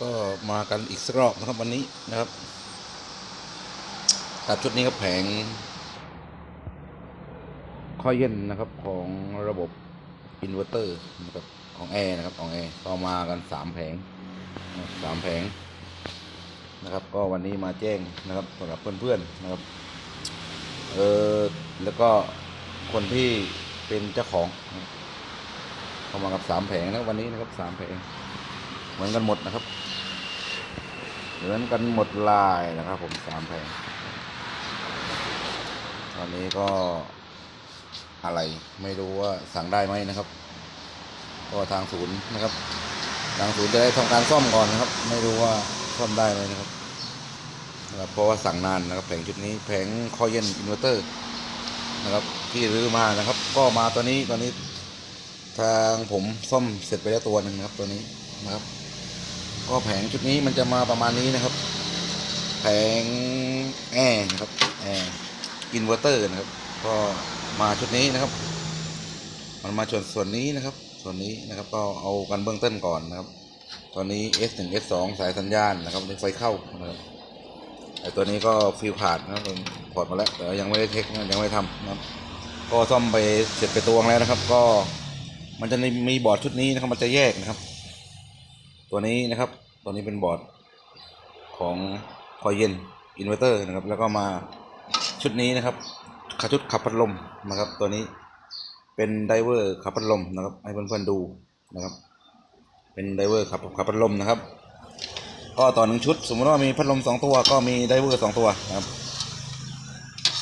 ก็มากันอีกสักรอบนะครับวันนี้นะครับกับชุดนี้ครับแผง ข้อเย็นนะครับของระบบอินเวอร์เตอร์นะครับของแอร์นะครับของแอร์ก็มากันสามแผงสามแผงนะครับ ก็วันนี้มาแจ้งนะครับสำหรับเพื่อนๆนะครับเออแล้วก็คนที่เป็นเจ้าของเข้ามากับสามแผงนะวันนี้นะครับสามแผงเหมือนกันหมดนะครับ เหมือนกันหมดลายนะครับ ผมสามแผงตอนนี้ก็อะไรไม่รู้ว่าสั่งได้ไหมนะครับ ก็ทางศูนย์นะครับ ทางศูนย์จะได้ทำการซ่อมก่อนนะครับ ไม่รู้ว่าซ่อมได้ไหมนะครับนะครับเพราะว่าสั่งนานนะครับแผงชุดนี้แผงคอยเย็นอินเวอร์เตอร์นะครับที่รื้อมานะครับ ก็มาตัวนี้ตอนนี้ ทางผมซ่อมเสร็จไปแล้วตัวหนึ่งนะครับ ตัวนี้นะครับ ก็แผงชุดนี้มันจะมาประมาณนี้นะครับ แผงแอร์นะครับแอร์อินเวอร์เตอร์นะครับ ก็มาชุดนี้นะครับ มันมาส่วนส่วนนี้นะครับ ส่วนนี้นะครับก็เอากันเบื้องต้นก่อนนะครับ ตอนนี้ S1 S2 สายสัญญาณนะครับไฟเข้านะครับไอตัวนี้ก็ฟิวขาดนะครับผมถอดมาแล้วแต่ยังไม่ได้เทคยังไม่ทำนะครับ ก็ซ่อมไปเสร็จไปตัวงแล้วนะครับ ก็มันจะมีบอร์ดชุดนี้นะครับมันจะแยกนะครับ ตัวนี้นะครับ ตัวนี้เป็นบอร์ดของคอยเย็นอินเวอร์เตอร์นะครับ แล้วก็มาชุดนี้นะครับขาชุดขับพัดลมนะครับ ตัวนี้เป็นไดเวอร์ขับพัดลมนะครับ ให้เพื่อนๆดูนะครับ เป็นไดเวอร์ขับขับพัดลมนะครับ ก็ต่อหนึ่งชุด สมมติว่ามีพัดลมสองตัวก็มีไดเวอร์สองตัวนะครับ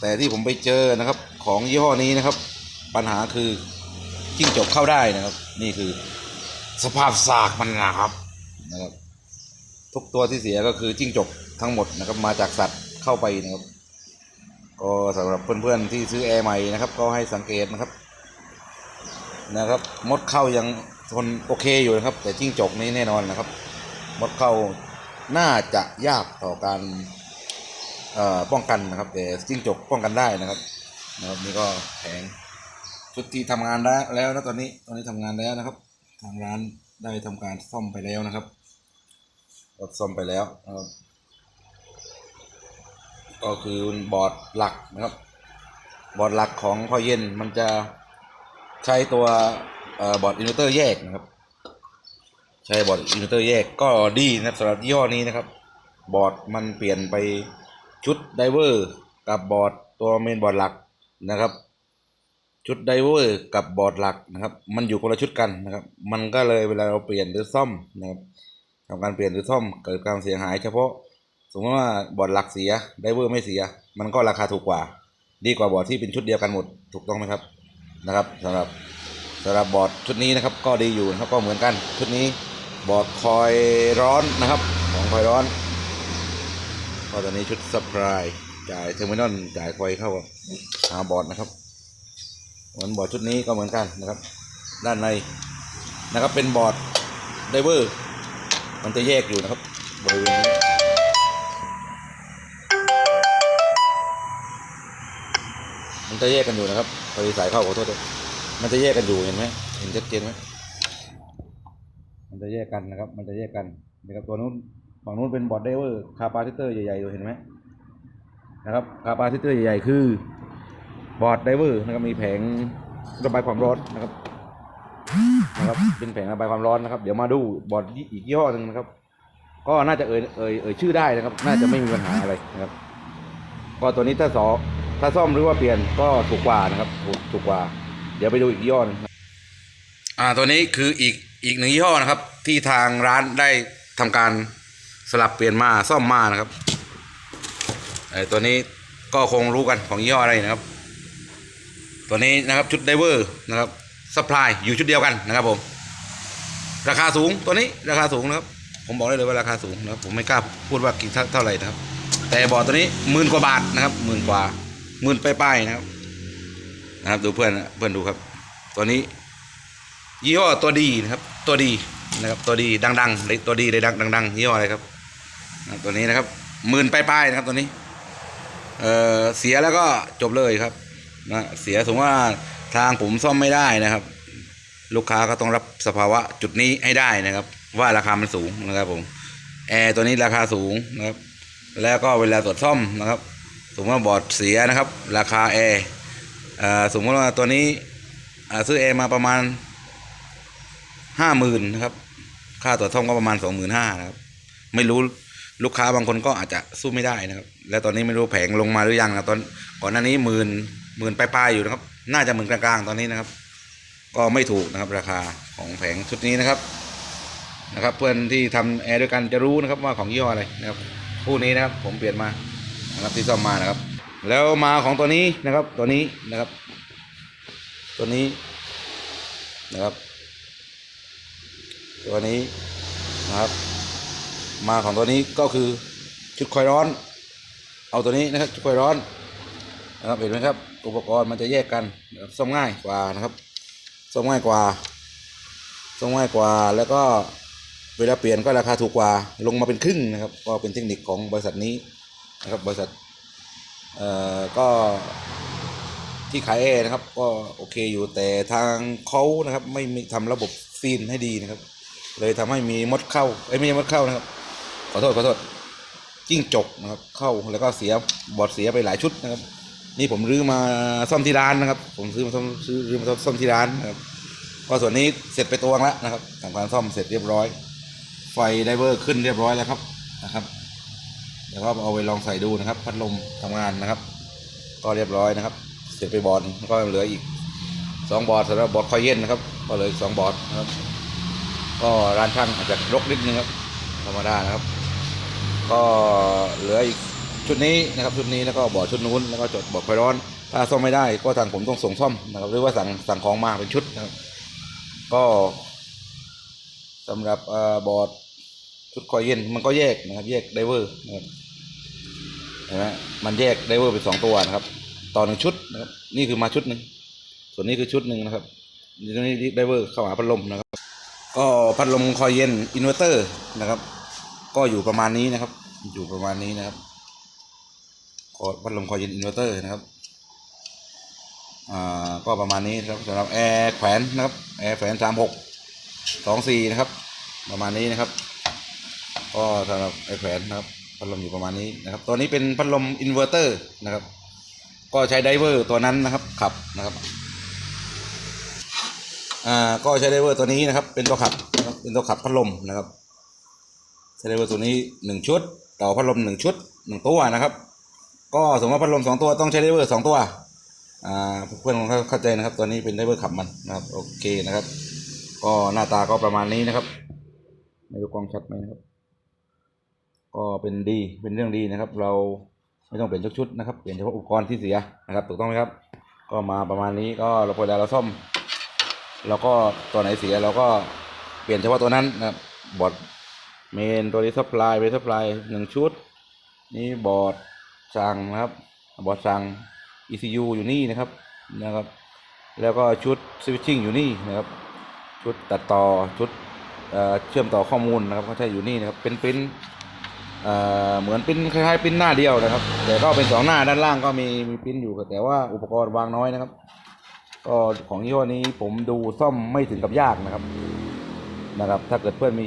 แต่ที่ผมไปเจอนะครับของยี่ห้อนี้นะครับ ปัญหาคือจิ้งจกเข้าได้นะครับ นี่คือสภาพซากมันนะครับ นะครับ ทุกตัวที่เสียก็คือจิ้งจกทั้งหมดนะครับมาจากสัตว์เข้าไปนะครับ ก็สำหรับเพื่อนๆที่ซื้อแอร์ใหม่นะครับ ก็ให้สังเกตนะครับ นะครับ มดเข้ายังทนโอเคอยู่นะครับ แต่จิ้งจกนี้แน่นอนนะครับ มดเข้าน่าจะยากต่อการป้องกันนะครับ แต่จิ้งจกป้องกันได้นะครับนะครับนี่ก็แผงชุดที่ทำงานแล้วแล้วนะตอนนี้ตอนนี้ทำงานแล้วนะครับ ทางร้าน ได้ทำการซ่อมไปแล้วนะครับก็ซ่อมไปแล้วนะครับ ก็คือบอร์ดหลักนะครับ บอร์ดหลักของพอเย็นมันจะใช้ตัวอบอร์ดอินเวอร์เตอร์แยกนะครับ ใช้บอร์ดอินเวอร์เตอร์แยกก็ดีนะครับสำหรับยี่ห้อนี้นะครับ บอร์ดมันเปลี่ยนไปชุดไดเวอร์กับบอร์ดตัวเมนบอร์ดหลักนะครับ ชุดไดเวอร์กับบอร์ดหลักนะครับ มันอยู่คนละชุดกันนะครับ มันก็เลยเวลาเราเปลี่ยนหรือซ่อมนะครับทำการเปลี่ยนหรือซ่อมเกิดการเสียหายเฉพาะ สมมติว่าบอร์ดหลักเสียไดเวอร์ไม่เสีย มันก็ราคาถูกกว่า ดีกว่าบอร์ดที่เป็นชุดเดียวกันหมดถูกต้องไหมครับนะครับสำหรับสำหรับบอร์ดชุดนี้นะครับ ก็ดีอยู่นะครับก็เหมือนกัน ชุดนี้บอร์ดคอยร้อนนะครับของคอยร้อนก็ตอนนี้ชุดสปายจ่ายเทอร์มินอลจ่ายคอยเข้าหาบอร์ดนะครับ เหมือนบอร์ดชุดนี้ก็เหมือนกันนะครับ ด้านในนะครับเป็นบอร์ดไดเวอร์ มันจะแยกอยู่นะครับบริเวณนี้มันจะแยกกันอยู่นะครับพอดีสายเข้าขอโทษด้วยมันจะแยกกันอยู่เห็นไหมเห็นชัดเจนไหมมันจะแยกกันนะครับ มันจะแยกกันนะครับตัวนู้นฝั่งนู้นเป็นบอร์ดไดเวอร์คาปาซิเตอร์ใหญ่ๆดูเห็นไหมนะครับคาปาซิเตอร์ใหญ่ๆคือ บอร์ดไดเวอร์นะครับมีแผงระบายความร้อนนะครับนะครับเป็นแผงระบายความร้อนนะครับ เดี๋ยวมาดูบอร์ดอีกยี่ห้อหนึ่งนะครับ ก็น่าจะเอ่ยเอ่ยเอ่ยชื่อได้นะครับ น่าจะไม่มีปัญหาอะไรนะครับ ก็ตัวนี้ถ้าสอถ้าซ่อมหรือว่าเปลี่ยนก็ถูกกว่านะครับถูกถูกกว่า เดี๋ยวไปดูอีกยี่ห้อหนึงครับอ่าตัวนี้คืออีกอีกหนึ่งยี่ห้อนะครับ ที่ทางร้านได้ทำการสลับเปลี่ยนมาซ่อมมานะครับไอ้ตัวนี้ก็คงรู้กันของยี่ห้ออะไรนะครับ ตัวนี้นะครับชุดไดเวอร์นะครับสปายอยู่ชุดเดียวกันนะครับผม ราคาสูงตัวนี้ราคาสูงนะครับ ผมบอกได้เลยว่าราคาสูงนะครับผมไม่กล้าพูดว่ากี่เท่าเท่าไหร่นะครับ แต่บอร์ดตัวนี้หมื่นกว่าบาทนะครับหมื่นกว่าหมื่นไป้ายๆนะครับ นะครับดูเพื่อนเพื่อนดูครับ ตัวนี้ ยี่ห้อตัวดีนะครับ ตัวดีนะครับ ตัวดีดังๆเลยตัวดีเลยดังดังๆยี่ห้ออะไรครับตัวนี้นะครับหมื่นไป้ายๆนะครับตัวนี้ เออเสียแล้วก็จบเลยครับ นะเสียสมมติว่าทางผมซ่อมไม่ได้นะครับ ลูกค้าก็ต้องรับสภาวะจุดนี้ให้ได้นะครับ ว่าราคามันสูงนะครับผมแอร์ตัวนี้ราคาสูงนะครับ แล้วก็เวลาตรวจซ่อมนะครับ สมมติว่าบอร์ดเสียนะครับ ราคาแอร์อ่าสมมติว่าตัวนี้อ่าซื้อแอร์มาประมาณห้าหมื่นนะครับ ค่าตรวจซ่อมก็ประมาณสองหมื่นห้านะครับ ไม่รู้ลูกค้าบางคนก็อาจจะสู้ไม่ได้นะครับ และตอนนี้ไม่รู้แผงลงมาหรือยังนะตอนก่อนหน้านี้หมื่น หมื่นปลายๆอยู่นะครับ น่าจะหมื่นกลางๆตอนนี้นะครับ ก็ไม่ถูกนะครับราคาของแผงชุดนี้นะครับนะครับ เพื่อนที่ทำแอร์ด้วยกันจะรู้นะครับว่าของยี่ห้ออะไรนะครับคู่นี้นะครับผมเปลี่ยนมานะครับที่ซ่อมมานะครับ แล้วมาของตัวนี้นะครับตัวนี้นะครับ ตัวนี้นะครับ ตัวนี้นะครับ มาของตัวนี้ก็คือชุดคอยร้อน เอาตัวนี้นะครับชุดคอยร้อนนะครับเห็นไหมครับ อุปกรณ์มันจะแยกกันนะครับซ่อมง่ายกว่านะครับซ่อมง่ายกว่าซ่อมง่ายกว่าแล้วก็เวลาเปลี่ยนก็ราคาถูกกว่าลงมาเป็นครึ่งนะครับ ก็เป็นเทคนิคของบริษัทนี้นะครับบริษัทเอ่อก็ที่ขายแอร์นะครับ ก็โอเคอยู่แต่ทางเขานะครับ ไม่มีทำระบบซีนให้ดีนะครับ เลยทำให้มีมดเข้าเอ้ไม่ใช่มดเข้านะครับ ขอโทษขอโทษจิ้งจกนะครับ เข้าแล้วก็เสียบอดเสียไปหลายชุดนะครับ นี่ผมรื้อมาซ่อมที่ร้านนะครับ ผมซื้อมาซ่อมซื้อรื้อมาซ่อมที่ร้านนะครับก็ส่วนนี้เสร็จไปตัวแล้วนะครับทำการซ่อมเสร็จเรียบร้อย ไฟไดเวอร์ขึ้นเรียบร้อยแล้วครับนะครับเดี๋ยวก็เอาไปลองใส่ดูนะครับ พัดลมทำงานนะครับ ก็เรียบร้อยนะครับ เสร็จไปบอร์ดก็เหลืออีกสองบอร์ดสำหรับบอร์ดคอยเย็นนะครับ ก็เหลยสองบอร์ดนะครับ ก็ร้านช่างอาจจะรกนิดนึงครับธรรมดานะครับ ก็เหลืออีก ชุดนี้นะครับชุดนี้แล้วก็บอร์ชุดนู้นแล้วก็จดบอร์ไฟร้อน ถ้าซ่อมไม่ได้ก็ทางผมต้องส่งซ่อมนะครับหรือว่าสั่งสั่งของมาเป็นชุดนะครับ ก็สำหรับอบอร์ดชุดคอยเย็นมันก็แยกนะครับ แยกไดเวอร์นะครับเห็นไหมมันแยกไดเวอร์เป็นสองตัวนะครับต่อหนึ่งชุดนะครับนี่คือมาชุดหนึ่งส่วนนี้คือชุดหนึ่งนะครับนี่นี่ไดเวอร์เข้าหาพัดลมนะครับ ก็พัดลมคอยเย็นอินเวอร์เตอร์นะครับ ก็อยู่ประมาณนี้นะครับ อยู่ประมาณนี้นะครับ พัดลมคอยเย็นอินเวอร์เตอร์นะครับอ่าก็ประมาณนี้นะครับสำหรับแอร์แขวนนะครับแอร์แขวนสามหกสองสี่นะครับ ประมาณนี้นะครับ ก็สำหรับแอร์แขวนนะครับพัดลมอยู่ประมาณนี้นะครับ ตัวนี้เป็นพัดลมอินเวอร์เตอร์นะครับ ก็ใช้ไดเวอร์ตัวนั้นนะครับขับนะครับอ่าก็ใช้ไดเวอร์ตัวนี้นะครับ เป็นตัวขับนะครับเป็นตัวขับพัดลมนะครับใช้ไดเวอร์ตัวนี้หนึ่งชุดต่อพัดลมหนึ่งชุดหนึ่งตัวนะครับ ก็สมมติว่าพัดลมสองตัวต้องใช้ไดเวอร์สองตัว อ่าเพื่อนคงเข้าใจนะครับ ตัวนี้เป็นไดเวอร์ขับมันนะครับ โอเคนะครับ ก็หน้าตาก็ประมาณนี้นะครับไม่รู้กล้องชัดไหมนะครับ ก็เป็นดีเป็นเรื่องดีนะครับ เราไม่ต้องเปลี่ยนทุกชุดนะครับเปลี่ยนเฉพาะอุปกรณ์ที่เสียนะครับถูกต้องไหมครับ ก็มาประมาณนี้ก็เราพอเวลาเราซ่อมเราก็ตัวไหนเสียเราก็เปลี่ยนเฉพาะตัวนั้นนะครับบอร์ดเมนตัวนี้ซัพพลายเวซัพพลายหนึ่งชุด นี่บอร์ด สั่งนะครับบอร์ดสั่ง ECU อยู่นี่นะครับนะครับ แล้วก็ชุดสวิตชิ่งอยู่นี่นะครับ ชุดตัดต่อชุดเเชื่อมต่อข้อมูลนะครับก็ใช้อยู่นี่นะครับเป็นปริ้นเเหมือนปริ้นคล้ายๆปริ้นหน้าเดียวนะครับ แต่ก็เป็นสองหน้าด้านล่างก็มีมีปริ้นอยู่แต่ว่าอุปกรณ์วางน้อยนะครับ ก็ของยี่ห้อนี้ผมดูซ่อมไม่ถึงกับยากนะครับนะครับ ถ้าเกิดเพื่อนมี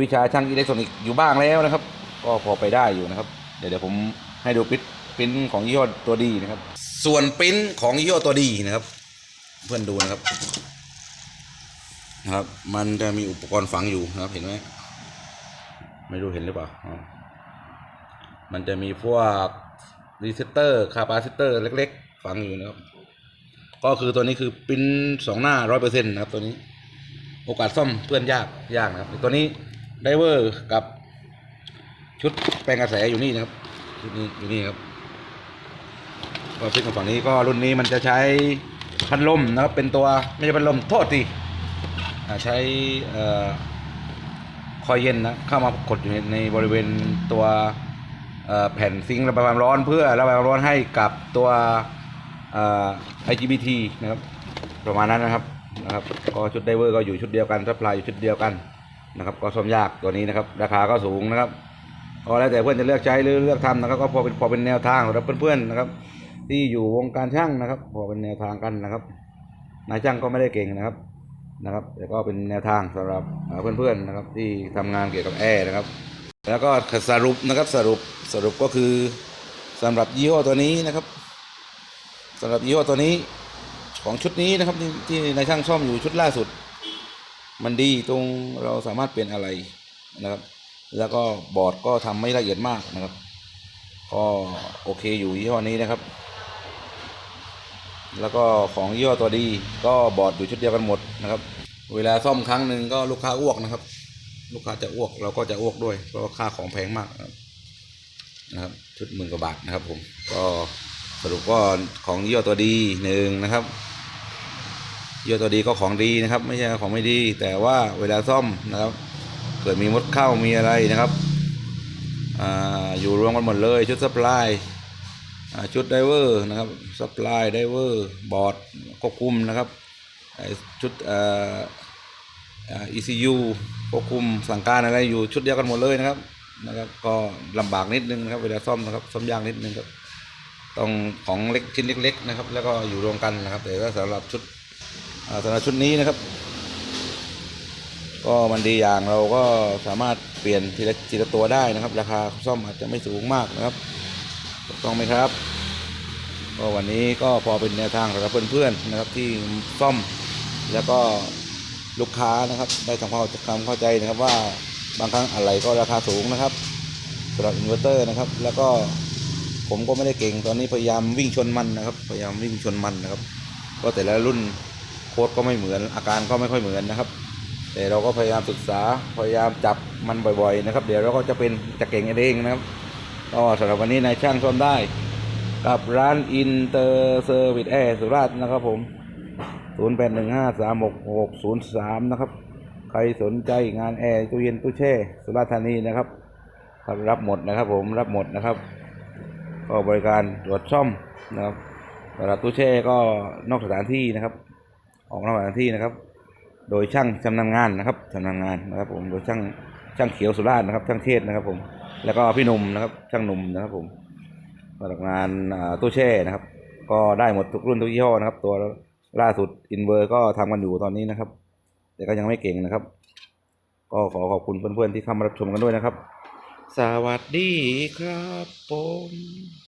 วิชาช่างอิเล็กทรอนิกส์อยู่บ้างแล้วนะครับ ก็พอไปได้อยู่นะครับ เดี๋ยวเดี๋ยวผม ให้ดูปิ้นปิ้นของยี่ห้อตัวดีนะครับ ส่วนปิ้นของยี่ห้อตัวดีนะครับ เพื่อนดูนะครับนะครับ มันจะมีอุปกรณ์ฝังอยู่นะครับเห็นไหมไม่รู้เห็นหรือเปล่ามันจะมีพวกรีเซตเตอร์คาปาซิเตอร์เล็ก ๆ ฝังอยู่นะครับ ก็คือตัวนี้คือปิ้นสองหน้าร้อยเปอร์เซ็นต์นะครับตัวนี้ โอกาสซ่อมเพื่อนยากยากนะครับ ตัวนี้ไดเวอร์กับชุดแปลงกระแสอยู่นี่นะครับ ชุดนี้อยู่นี่ครับก็ชุดของฝั่งนี้ก็รุ่นนี้มันจะใช้พัดลมนะครับเป็นตัวไม่ใช่พัดลมโทษทีใช้คอยเย็นนะเข้ามากดอยู่ในบริเวณตัวแผ่นซิงค์ระบายความร้อนเพื่อระบายความร้อนให้กับตัวเอ่อ IGBT นะครับประมาณนั้นนะครับนะครับก็ชุดไดเวอร์ก็อยู่ชุดเดียวกันซัพพลายอยู่ชุดเดียวกันนะครับก็ซ่อมยากตัวนี้นะครับ ราคาก็สูงนะครับ ก็แล้วแต่เพื่อนจะเลือกใช้หรือเลือกทำนะครับ ก็พอเป็นพอเป็นแนวทางสำหรับเพื่อนๆนะครับ ที่อยู่วงการช่างนะครับ พอเป็นแนวทางกันนะครับนายช่างก็ไม่ได้เก่งนะครับนะครับ แต่ก็เป็นแนวทางสำหรับเพื่อนๆนะครับ ที่ทำงานเกี่ยวกับแอร์นะครับ แล้วก็สรุปนะครับสรุปสรุปก็คือสำหรับยี่ห้อตัวนี้นะครับสำหรับยี่ห้อตัวนี้ของชุดนี้นะครับที่ที่ในช่างซ่อมอยู่ชุดล่าสุด มันดีตรงเราสามารถเปลี่ยนอะไรนะครับ แล้วก็บอร์ดก็ทำไม่ละเอียดมากนะครับ ก็โอเคอยู่ยี่ห้อนี้นะครับ แล้วก็ของยี่ห้อตัวดีก็บอร์ดอยู่ชุดเดียวกันหมดนะครับ เวลาซ่อมครั้งหนึ่งก็ลูกค้าอ้วกนะครับ ลูกค้าจะอ้วกเราก็จะอ้วกด้วยเพราะว่าค่าของแพงมากนะครับ ชุดหมื่นกว่าบาทนะครับ ผมก็สรุปก็ของยี่ห้อตัวดีหนึ่งนะครับยี่ห้อตัวดีก็ของดีนะครับ ไม่ใช่ของไม่ดี แต่ว่าเวลาซ่อมนะครับ เกิดมีมดเข้ามีอะไรนะครับออยู่รวมกันหมดเลยชุดซัพพลายชุดไดเวอร์นะครับซัพพลายไดเวอร์บอร์ดควบคุมนะครับชุดอ่ออ่า ECU ควบคุมสั่งการอะไรอยู่ชุดเดียวกันหมดเลยนะครับนะครับ ก็ลำบากนิดนึงนะครับเวลาซ่อมนะครับซ่อมยากนิดนึงครับต้องของเล็กชิ้นเล็ก ๆ นะครับ แล้วก็อยู่รวมกันนะครับ แต่ว่าสำหรับชุดสำหรับชุดนี้นะครับ ก็มันดีอย่างเราก็สามารถเปลี่ยนทีละทีละตัวได้นะครับ ราคาซ่อมอาจจะไม่สูงมากนะครับถูกต้องไหมครับก็วันนี้ก็พอเป็นแนวทางสำหรับเพื่อนๆนะครับที่ซ่อมแล้วก็ลูกค้านะครับได้ทำความเข้าใจนะครับว่าบางครั้งอะไรก็ราคาสูงนะครับสำหรับอินเวอร์เตอร์นะครับ แล้วก็ผมก็ไม่ได้เก่งตอนนี้พยายามวิ่งชนมันนะครับ พยายามวิ่งชนมันนะครับ ก็แต่ละรุ่นโค้ดก็ไม่เหมือนอาการก็ไม่ค่อยเหมือนนะครับ แต่เราก็พยายามศึกษาพยายามจับมันบ่อยๆนะครับ เดี๋ยวเราก็จะเป็นจะเก่งเองนะครับก็สำหรับวันนี้นายช่างซ่อมได้กับร้านอินเตอร์เซอร์วิสแอร์สุราษฎร์นะครับผม 0 8 1 5 3 6 6 0 3 นะครับ ใครสนใจงานแอร์ตู้เย็นตู้แช่ สุราษฎร์ธานีนะครับครับรับหมดนะครับผมรับหมดนะครับ ก็บริการตรวจซ่อมนะครับสำหรับตู้แช่ก็นอกสถานที่นะครับ ออกนอกสถานที่นะครับ โดยช่างชำนาญงานนะครับชำนาญงานนะครับ ผมโดยช่างช่างเขียวสุราษฎร์นะครับ ช่างเทศนะครับ ผมแล้วก็พี่หนุ่มนะครับ ช่างหนุ่มนะครับ ผมสำหรับงานตู้แช่นะครับ ก็ได้หมดทุกรุ่นทุกยี่ห้อนะครับ ตัวล่าสุดอินเวอร์ก็ทำกันอยู่ตอนนี้นะครับ แต่ก็ยังไม่เก่งนะครับ ก็ขอขอบคุณเพื่อนๆที่เข้ามารับชมกันด้วยนะครับ สวัสดีครับผม